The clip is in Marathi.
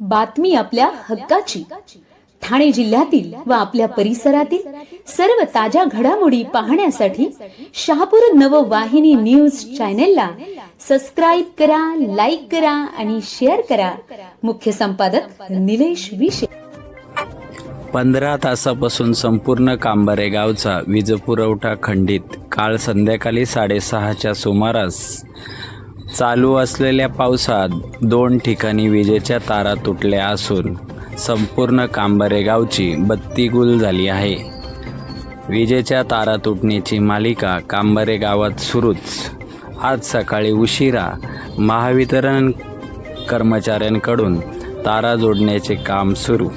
बातमी आपल्या हक्काची. ठाणे जिल्ह्यातील व आपल्या परिसरातील सर्व ताज्या घडामोडी पाहण्यासाठी शहापूर नववाहिनी न्यूज चॅनेलला सबस्क्राईब करा लाईक करा आणि शेअर करा. मुख्य संपादक निलेश विशे. पंधरा तासापासून संपूर्ण कांबारे गावचा वीज पुरवठा खंडित. काल संध्याकाळी साडेसहाच्या सुमारास चालू असलेल्या पावसात दोन ठिकाणी विजेच्या तारा तुटल्या असून संपूर्ण कांबारे गावची बत्ती गुल झाली आहे. विजेच्या तारा तुटण्याची मालिका कांबारे गावात सुरूच. आज सकाळी उशिरा महावितरण कर्मचाऱ्यांकडून तारा जोडण्याचे काम सुरू.